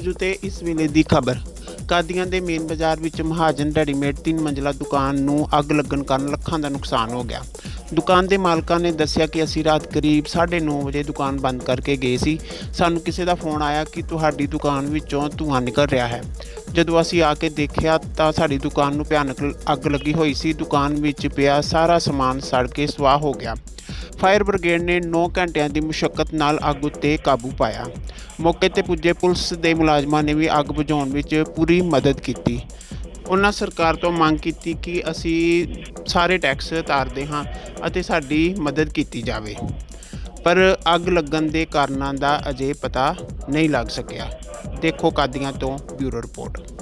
ਜੂ ਤੇ ਇਸ ਵੇਲੇ ਦੀ ਖਬਰ। ਕਾਦੀਆਂ ਦੇ ਮੇਨ ਬਾਜ਼ਾਰ ਵਿੱਚ ਮਹਾਜਨ ਰੈਡੀਮੇਡ ਤਿੰਨ ਮੰਜ਼ਲਾ ਦੁਕਾਨ ਨੂੰ ਅੱਗ ਲੱਗਣ ਕਾਰਨ ਲੱਖਾਂ ਦਾ ਨੁਕਸਾਨ ਹੋ ਗਿਆ। ਦੁਕਾਨ ਦੇ ਮਾਲਕਾਂ ਨੇ ਦੱਸਿਆ ਕਿ ਅਸੀਂ ਰਾਤ ਕਰੀਬ 9:30 ਵਜੇ ਦੁਕਾਨ ਬੰਦ ਕਰਕੇ ਗਏ ਸੀ। ਸਾਨੂੰ ਕਿਸੇ ਦਾ ਫੋਨ ਆਇਆ ਕਿ ਤੁਹਾਡੀ ਦੁਕਾਨ ਵਿੱਚੋਂ ਧੂੰਆਂ ਨਿਕਲ ਰਿਹਾ ਹੈ। ਜਦੋਂ ਅਸੀਂ ਆ ਕੇ ਦੇਖਿਆ ਤਾਂ ਸਾਡੀ ਦੁਕਾਨ ਨੂੰ ਭਿਆਨਕ ਅੱਗ ਲੱਗੀ ਹੋਈ ਸੀ। ਦੁਕਾਨ ਵਿੱਚ ਪਿਆ ਸਾਰਾ ਸਮਾਨ ਸੜ ਕੇ ਸੁਆਹ ਹੋ ਗਿਆ। ਫਾਇਰ ਬ੍ਰਿਗੇਡ ਨੇ 9 ਘੰਟਿਆਂ ਦੀ ਮੁਸ਼ਕਲ ਨਾਲ ਅੱਗ ਉੱਤੇ ਕਾਬੂ ਪਾਇਆ। ਮੌਕੇ ਤੇ ਪੁੱਜੇ ਪੁਲਿਸ ਦੇ ਮੁਲਾਜ਼ਮਾਂ ਨੇ ਵੀ ਅੱਗ ਬੁਝਾਉਣ ਵਿੱਚ ਪੂਰੀ ਮਦਦ ਕੀਤੀ। ਉਹਨਾਂ ਸਰਕਾਰ ਤੋਂ ਮੰਗ ਕੀਤੀ ਕਿ ਅਸੀਂ ਸਾਰੇ ਟੈਕਸ ਉਤਾਰਦੇ ਹਾਂ ਅਤੇ ਸਾਡੀ ਮਦਦ ਕੀਤੀ ਜਾਵੇ। ਪਰ ਅੱਗ ਲੱਗਣ ਦੇ ਕਾਰਨਾਂ ਦਾ ਅਜੇ ਪਤਾ ਨਹੀਂ ਲੱਗ ਸਕਿਆ। ਦੇਖੋ ਕਾਦੀਆਂ ਤੋਂ ਬਿਊਰੋ ਰਿਪੋਰਟ।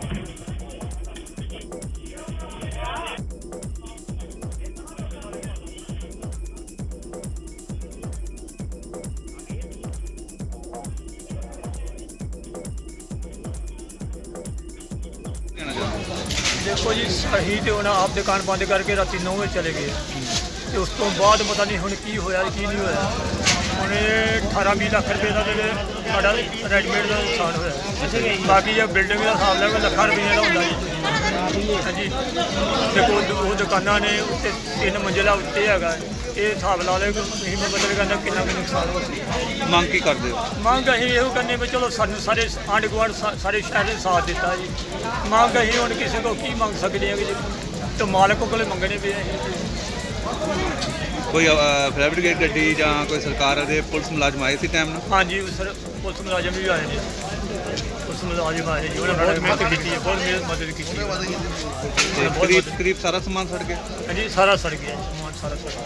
ਦੇਖੋ ਜੀ ਸਹੀ ਤੇ ਉਹਨਾਂ ਆਪ ਦੁਕਾਨ ਬੰਦ ਕਰਕੇ ਰਾਤੀ 9 ਵਜੇ ਚਲੇ ਗਏ। ਤੇ ਉਸ ਤੋਂ ਬਾਅਦ ਪਤਾ ਨਹੀਂ ਹੁਣ ਕੀ ਹੋਇਆ, ਕੀ ਨਹੀਂ ਹੋਇਆ। ਹੁਣ ਇਹ 18 20 ਲੱਖ ਰੁਪਏ ਦਾ ਤੇ ਸਾਡਾ ਰੈਡੀਮੇਡ ਦਾ ਨੁਕਸਾਨ ਹੋਇਆ। ਬਾਕੀ ਜੇ ਬਿਲਡਿੰਗ ਦਾ ਹਿਸਾਬ ਲਾਵੇ ਲੱਖਾਂ ਰੁਪਏ ਦਾ ਹੁੰਦਾ ਜੀ। ਹਾਂਜੀ। ਦੇਖੋ ਉਹ- ਦੁਕਾਨਾਂ ਨੇ ਉੱਤੇ ਤਿੰਨ ਮੰਜ਼ਿਲਾ ਉੱਤੇ ਹੈਗਾ। ਇਹ ਹਿਸਾਬ ਲਾ ਲਿਓ ਕਿ ਤੁਸੀਂ ਮਤਲਬ ਕਹਿੰਦਾ ਕਿੰਨਾ ਕੁ ਨੁਕਸਾਨ ਹੋ ਸਕਦਾ। ਮੰਗ ਕੀ ਕਰਦੇ ਹੋ? ਮੰਗ ਅਸੀਂ ਇਹੋ ਕਰਨੇ ਵੀ ਚਲੋ ਸਾਨੂੰ ਸਾਰੇ ਆਂਢ ਗੁਆਂਢ ਸਾਰੇ ਸ਼ਹਿਰ ਨੇ ਸਾਥ ਦਿੱਤਾ ਜੀ। ਮੰਗ ਅਸੀਂ ਹੁਣ ਕਿਸੇ ਕੋਲ ਕੀ ਮੰਗ ਸਕਦੇ ਹਾਂ ਕਿ ਜੀ? ਤੇ ਮਾਲਕ ਕੋਲੇ ਮੰਗਣੇ ਪਏ ਅਸੀਂ। ਕੋਈ ਫਾਇਰ ਬ੍ਰਿਗੇਡ ਗੱਡੀ ਜਾਂ ਕੋਈ ਸਰਕਾਰ ਦੇ ਪੁਲਿਸ ਮੁਲਾਜ਼ਮ ਆਏ ਸੀ ਟਾਈਮ ਨਾਲ? ਹਾਂਜੀ ਸਰ ਪੁਲਿਸ ਮੁਲਾਜ਼ਮ ਵੀ ਆਏ ਨੇ। ਪੁਲਿਸ ਮੁਲਾਜ਼ਮ ਆਏ ਨੇ ਜੀ। ਉਹਨਾਂ ਨੇ ਬਹੁਤ ਮਿਹਨਤ ਕੀਤੀ ਹੈ ਬਹੁਤ ਮਿਹਨਤ ਮਦਦ ਕੀਤੀ ਹੈ ਤੇ ਬਹੁਤ ਕਰੀਬ ਮਦਦ- ਕਰੀਬ ਸਾਰਾ ਸਮਾਨ ਸੜ ਗਿਆ? ਹਾਂਜੀ ਸਾਰਾ ਸੜ ਗਿਆ ਜੀ, ਸਮਾਨ ਸਾਰਾ ਸੜ ਗਿਆ।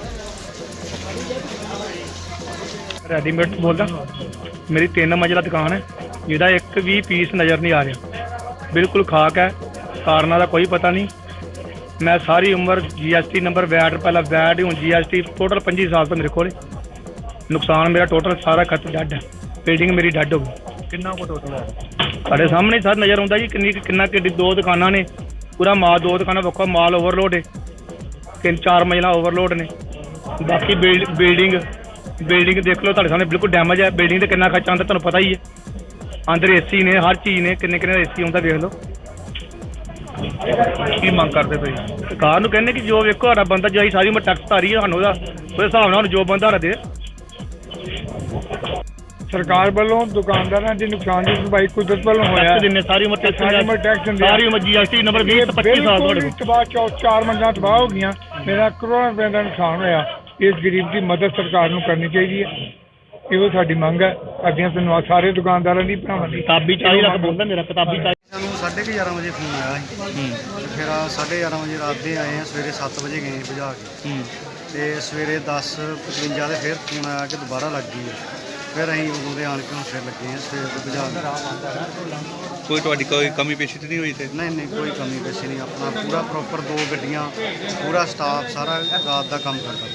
ਰੈਡੀਮੇਡ ਬੋਲਦਾ ਮੇਰੀ ਤਿੰਨ ਮੰਜ਼ਿਲਾ ਦੁਕਾਨ ਹੈ ਜਿਹਦਾ ਇੱਕ ਵੀ ਪੀਸ ਨਜ਼ਰ ਨਹੀਂ ਆ ਰਿਹਾ। ਬਿਲਕੁਲ ਖਾਕ ਹੈ ਕਾਰਨਾਂ ਦਾ ਕੋਈ ਪਤਾ ਨਹੀਂ। ਮੈਂ ਸਾਰੀ ਉਮਰ ਜੀਐਸਟੀ ਨੰਬਰ ਵੈਟ ਪਹਿਲਾਂ ਵੈਟ ਹੁਣ ਜੀਐਸਟੀ ਟੋਟਲ 25 ਸਾਲ ਤੋਂ ਮੇਰੇ ਕੋਲ। ਨੁਕਸਾਨ ਮੇਰਾ ਟੋਟਲ ਸਾਰਾ ਖਤ ਡੱਡ ਹੈ। ਬਿਲਡਿੰਗ ਮੇਰੀ ਡੱਡ ਹੋ ਗਈ। ਕਿੰਨਾ ਕੋ ਟੋਟਲ ਹੈ? ਸਾਡੇ ਸਾਹਮਣੇ ਸਰ ਨਜ਼ਰ ਆਉਂਦਾ ਜੀ, ਕਿੰਨੀ ਕਿੰਨਾ ਕਿੱਡੀ ਦੋ ਦੁਕਾਨਾਂ ਨੇ। ਪੂਰਾ ਮਾਲ, ਦੋ ਦੁਕਾਨਾਂ ਵੱਖੋ, ਮਾਲ ਓਵਰਲੋਡ ਹੈ ਤਿੰਨ, ਚਾਰ ਮੰਜ਼ਿਲਾ ਓਵਰਲੋਡ ਨੇ। ਬਾਕੀ ਬਿਲਡਿੰਗ ਬਿਲਡਿੰਗ ਦੇਖ ਲਓ ਤੁਹਾਡੇ ਸਾਹਮਣੇ ਬਿਲਕੁਲ ਡੈਮੇਜ ਹੈ। ਬਿਲਡਿੰਗ ਤੇ ਕਿੰਨਾ ਖਰਚਾ ਆਉਂਦਾ ਤੁਹਾਨੂੰ ਪਤਾ ਹੀ ਹੈ। ਅੰਦਰ ਏਸੀ ਨੇ, ਹਰ ਚੀਜ਼ ਨੇ, ਕਿੰਨੇ ਕਿੰਨੇ ਏਸੀ ਆਉਂਦਾ ਦੇਖ ਲਓ। ਕੀ ਮੰਗ ਕਰਦੇ ਤੁਸੀਂ? ਸਰਕਾਰ ਨੂੰ ਕਹਿੰਦੇ ਕਿ ਜੋ ਵੇਖੋ ਸਾਡਾ ਬੰਦਾ ਜੋ ਸਾਰੀ ਉਮਰ ਟੈਕਸ ਧਾਰੀ ਹੈ ਸਾਨੂੰ ਉਹਦਾ, ਉਹਦੇ ਹਿਸਾਬ ਨਾਲ ਜੋ ਬੰਦਾ ਸਾਡਾ ਸਰਕਾਰ ਵੱਲੋਂ ਦੁਕਾਨਦਾਰਾਂ ਦੇ ਨੁਕਸਾਨ ਦੀ ਭਰਪਾਈ ਕੁਦਰਤ ਵੱਲੋਂ ਹੋਇਆ ਦਿੰਦੇ ਸਾਰੀ ਉਮਰ ਟੈਕਸ ਸਾਰੀ ਉਮਰ ਟੈਕਸ ਦਿੰਦੇ। ਸਾਰੀ ਉਮਰ ਜੀਐਸਟੀ ਨੰਬਰ 20 ਤੋਂ 25 ਸਾਲ ਤੁਹਾਡੇ ਕੋਲ। ਚਾਰ ਮੰਜ਼ਾਂ ਤਬਾਹ ਹੋ ਗਈਆਂ। ਮੇਰਾ ਕਰੋੜਾਂ ਰੁਪਏ ਦਾ ਨੁਕਸਾਨ ਹੋਇਆ। ਇਸ ਗਰੀਬ ਦੀ ਮਦਦ ਸਰਕਾਰ ਨੂੰ ਕਰਨੀ ਚਾਹੀਦੀ ਹੈ। ਇਹੋ ਸਾਡੀ ਮੰਗ ਹੈ। ਅੱਗੇ ਸਾਨੂੰ ਸਾਰੇ ਦੁਕਾਨਦਾਰਾਂ ਦੀ ਭਰਾਵਾਂ ਦੀ। ਕਿਤਾਬੀ 40 ਲੱਖ ਬੋਲਦਾ ਮੇਰਾ ਕਿਤਾਬੀ 40 ਸਾਨੂੰ ਸਾਢੇ ਕੁ 11 ਵਜੇ ਫੋਨ ਆਇਆ ਸੀ। ਫਿਰ ਆ ਸਾਢੇ 11 ਵਜੇ ਰਾਤ ਦੇ ਆਏ ਆ ਸਵੇਰੇ 7 ਵਜੇ ਗਏ ਬੁਝਾ ਕੇ। ਤੇ ਸਵੇਰੇ 10:55 ਦੇ ਫਿਰ ਫੋਨ ਆਇਆ ਕਿ ਦੁਬਾਰਾ ਲੱਗ ਗਈ ਹੈ ਫਿਰ ਅਸੀਂ ਉਦੋਂ ਦੇ ਆਣ ਕੇ ਹੁਣ ਫਿਰ ਲੱਗੇ ਆ ਸਵੇਰ ਤੋਂ ਬੁਝਾ ਕੇ। ਕੋਈ ਤੁਹਾਡੀ ਕੋਈ ਕਮੀ ਪੇਸ਼ੀ ਤਾਂ ਨਹੀਂ ਹੋਈ ਤੇ ਨਹੀਂ ਨਹੀਂ ਕੋਈ ਕਮੀ ਪੇਸ਼ੀ ਨਹੀਂ ਆਪਣਾ ਪੂਰਾ ਪ੍ਰੋਪਰ ਦੋ ਗੱਡੀਆਂ ਪੂਰਾ ਸਟਾਫ ਸਾਰਾ ਰਾਤ ਦਾ ਕੰਮ ਕਰਦਾ।